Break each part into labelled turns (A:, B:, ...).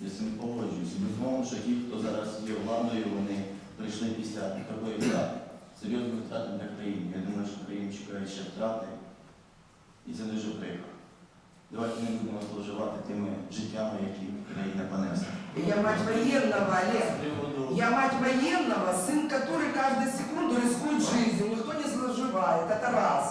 A: Я з цим погоджуюся. Безумовно, що ті, хто зараз є владою, вони прийшли після такої втрати. Серйозні втрати для країни. Я думаю, що країну чекають ще втрати. І це дуже прикро. Давайте не будемо зловживати тими життями, які країна понесла.
B: Я мать военного, Олег.
A: З приводу
B: Я мать военного, сын, который каждую секунду рискует жизнью, никто не зловживает, это раз.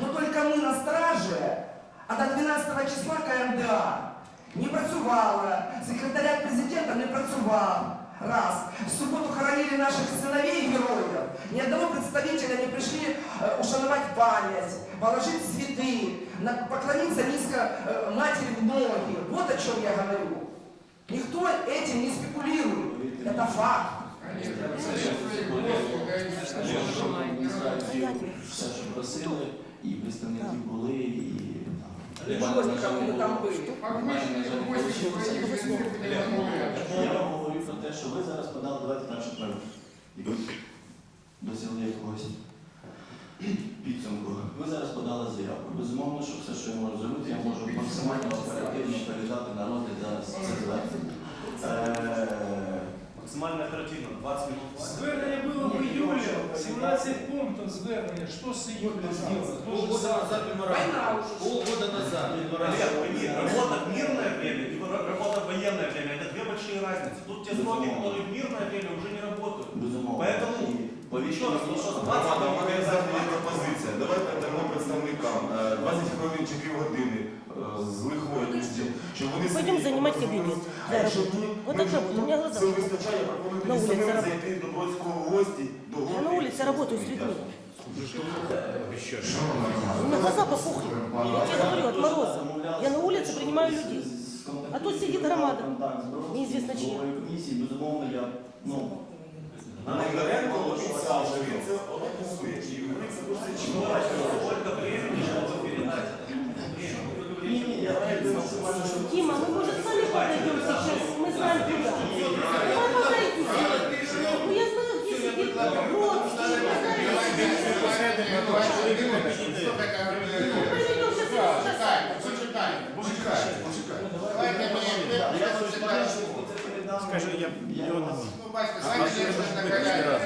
B: Но только мы на страже, а до 12 числа КМДА не працювала, секретарят президента не працював. Раз. В суботу хоронили наших сыновей и героев. Ни одного представителя не пришли э, ушановать память, положить цветы, на- поклониться низко э, матери в ноги. Вот о чем я говорю. Никто этим не спекулирует. Это факт.
A: все, що просили, і представники були, і
B: Але
A: там, Я вам говорю про те, що ви зараз подали, давайте так, що. І ви досягли якогось підсумку. Ви зараз подали заявку. Безумовно, що все, що я можу зробити, я можу максимально оперативно передати на розгляд зараз це звернення.
C: Максимально оперативно, 20 минут.
D: Звернення було в июле, 17 пунктів звернення. Що з июля зробили?
E: Полгода назад меморандум. Полгода назад меморандум
C: военное время. Это две большие разницы. Тут те сроки, которые в мирное время уже не работают.
A: Безумовно.
C: Поэтому по
F: громада організація є. Давайте дамо представникам е, 20 хвилин чи пів години е, з лихвою пісні, щоб вони Потім
G: займати
F: кабінет.
G: Зараз.
F: От
G: так роботу, у мене глаза.
F: Це вистачає,
G: пропонуйте
F: самим зайти до Бродського гості, до.
G: Я на вулиці работаю з людьми. У меня глаза попухли. Я тебе говорю, от мороза. Я на улице принимаю людей. А тут сидит громада. Неизвестно чья.
A: комісії, безумовно, я, ну,
F: Бондаренко обіцяв, що він це організує. І вони це дуже чудово.
C: сколько времени, чтобы передать это?
A: ні, ні, я раді максимально, щоб
G: Дима, мы, может, сами подойдем сейчас? Мы знаем куда. Давай подойдем. Ну, я знаю, где сидит Бродский. Я знаю, где сидит.
A: там.
E: Скажи, я його не знаю. Ну, бачите, знаєте, я
G: вже накаляю.